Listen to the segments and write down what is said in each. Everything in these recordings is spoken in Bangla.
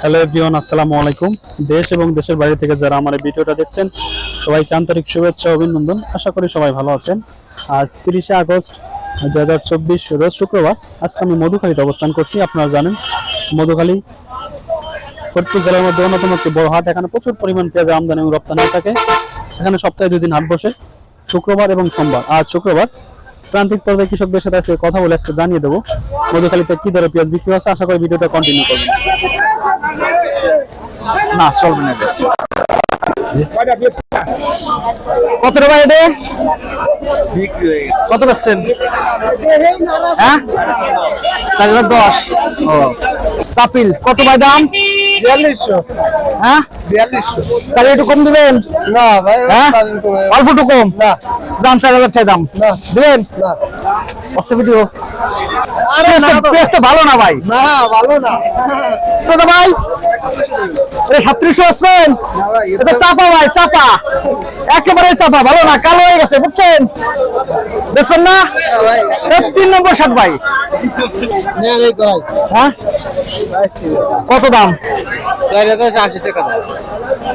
হ্যালো এভরিওয়ান, আসসালামু আলাইকুম। দেশ এবং দেশের বাইরে থেকে যারা আমার এই ভিডিওটা দেখছেন, সবাইকে আন্তরিক শুভেচ্ছা, অভিনন্দন। আশা করি সবাই ভালো আছেন। আজ তিরিশে আগস্ট দু হাজার চব্বিশ রোজ শুক্রবার। আজকে আমি মধুখালীতে অবস্থান করছি, আপনারা জানেন। মধুখালী ফরিদপুর জেলার মধ্যে অন্যতম একটি বড় হাট। এখানে প্রচুর পরিমাণ পেঁয়াজ আমদানি এবং রপ্তানি হয়ে থাকে। এখানে সপ্তাহে দুদিন হাট বসে, শুক্রবার এবং সোমবার। আজ শুক্রবার। প্রান্তিক পর্যায়ে কৃষকদের সাথে আজকে কথা বলে আজকে জানিয়ে দেবো মধুখালীতে কি দরে পেঁয়াজ বিক্রি হচ্ছে। আশা করি ভিডিওটা কন্টিনিউ করবেন। না, চলবে না কত টাকা এটা? কত পাচ্ছেন? হ্যাঁ? দশ। ও। সাপিল কত ভাই দাম? বিয়াল্লিশশো। হ্যাঁ? বিয়াল্লিশশো। একটু কম দিবেন? না ভাই হ্যাঁ? অল্প একটু কম? না। দাম চার হাজার টাকা দাম। দিবেন? না। পেঁয়াজ তো ভালো না ভাই? না ভালো না। কত ভাই এটা সাতত্রিশশো আসবেন? এটা চাপা ভাই চাপা। একেবারে চাপা ভালো না কালো হয়ে গেছে বুঝছেন? বুঝবেন না? তিন নম্বর শার্ট ভাই। হ্যাঁ? কত দাম? চার হাজার আশি টাকা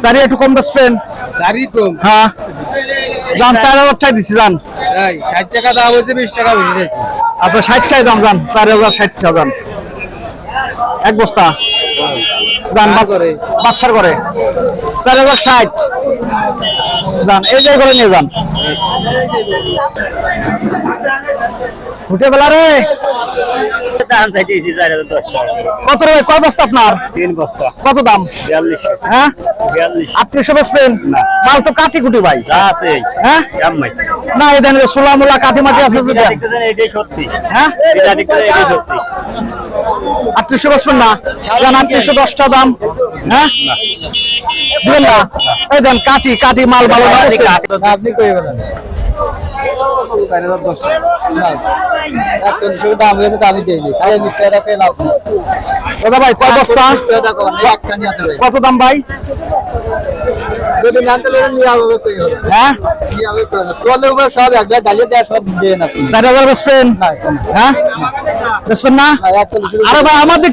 চারি একটু কম বেচবেন গাড়ি কম হ্যাঁ। যান চার হাজার টাকা দিছি যান ষাট টাকা দাম হয়েছে বিশ টাকা বেশি আচ্ছা ষাট টাকা দাম যান চার হাজার ষাট। টাকা যান এক বস্তা যান চার নিয়ে যান। উঠে বেলা রে। দাম কত রে কয় বস্তা আপনার? তিন বস্তা। কত দাম? হ্যাঁ? আটত্রিশশো বেচবেন মাল তো কাটি কুটি ভাই। হ্যাঁ? না এই দেন সোলা কাটি মাটি আছে যেটা দেখতেছেন এটাই সত্যি। হ্যাঁ? আটত্রিশশো না? আটত্রিশশো দশটা দাম। হ্যাঁ? দিবেন না। এই দেন কাটি কাটি মাল ভালো আপনি চার হাজার দশ দাম তো আমি মিথ্যা টাকা লাভ দাদা ভাই কয় বস্তা কত দাম ভাই যদি হ্যাঁ সব দেয় হ্যাঁ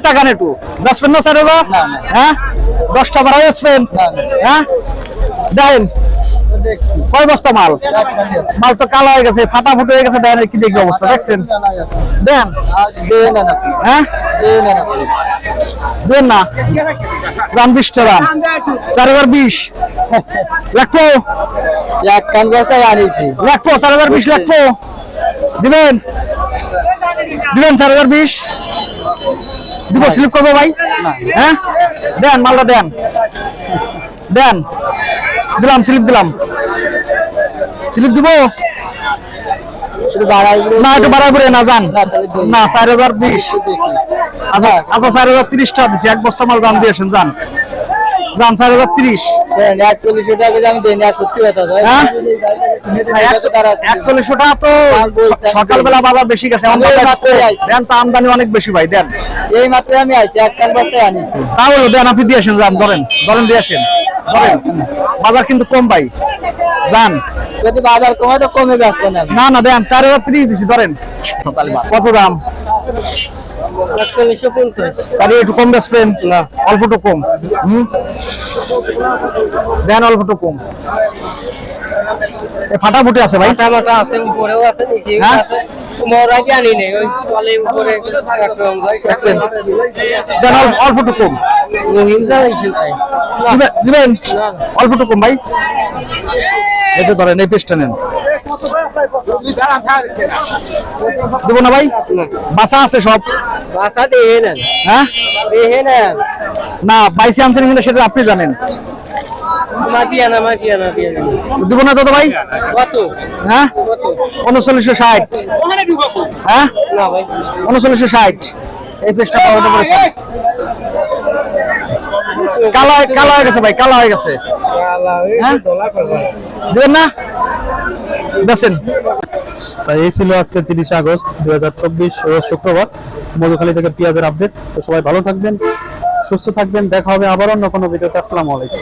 টাকা নেটু বেচবেন না। হ্যাঁ দশটা বাড়াই না, না। হ্যাঁ দেখেন কয় বস্তা মাল? মাল তো কালো হয়ে গেছে ফাটা ফুটো হয়ে গেছে দেখেন কি দেখি অবস্থা, দেখছেন? দেন? হ্যাঁ? দেন না। দাম বিশটা দাম চার হাজার বিশ। লাগবো লাগবো চার হাজার বিশ লাগবো দিবেন? দিবেন চার হাজার বিশ? দিব স্লিপ করব ভাই? হ্যাঁ? দেন, মালটা দেন। দেন। দিলাম স্লিপ দিলাম। স্লিপ দিব? না একটু না যান। না চার হাজার বিশ। আচ্ছা আচ্ছা চার হাজার দিছি। এক বস্তা মাল দাম দিয়েছেন যান। চার হাজার তিরিশ। একচল্লিশশো টাকা হ্যাঁ? তো সকালবেলা বাজার বেশি গেছে। দেন তো আমদানি অনেক বেশি ভাই দেন। এই মাত্র আমি আইছি এক বস্তায় আনিছি তাহলে দেন আপনি দিয়ে আসেন যান ধরেন। ধরেন দিয়ে আসেন। ধরেন বাজার কিন্তু কম ভাই। যান। যদি বাজার কমে তো কমে ব্যস্ত না না না দেন চার হাজার ত্রিশ দিছি ধরেন। কত দাম? একচল্লিশশো একটু কম না। অল্প কম। হুম? দেন অল্প টুকুম কম। ফাটাফুটি আছে ভাই। টামাটা আছে উপরেও আছে নিচেও হ্যাঁ? আছে। মোর আনি নেই? ওই তলে উপরে? দেন কম। দিবেন? কম ভাই। এটা ধরেন এই পেস্টটা নেন। দিব না ভাই? বাসা আছে সব। বাসা নেন। হ্যাঁ? না বাইসে আনছেন কিনা সেটা আপনি জানেন। দিব না ভাই? কত? হ্যাঁ? কত? হ্যাঁ? না ভাই। এই পেজটা পাওয়া যেতে পারছে কালো হয়ে- গেছে ভাই কালো হয়ে গেছে। হ্যাঁ? দিবেন না? বেছেন এই ছিল আজকে তিরিশে আগস্ট দুই হাজার চব্বিশ শুক্রবার। মধুখালী থেকে পেঁয়াজের আপডেট তো সবাই ভালো থাকবেন সুস্থ থাকবেন। দেখা হবে আবার অন্য কোনো ভিডিওতে। আসসালামু আলাইকুম।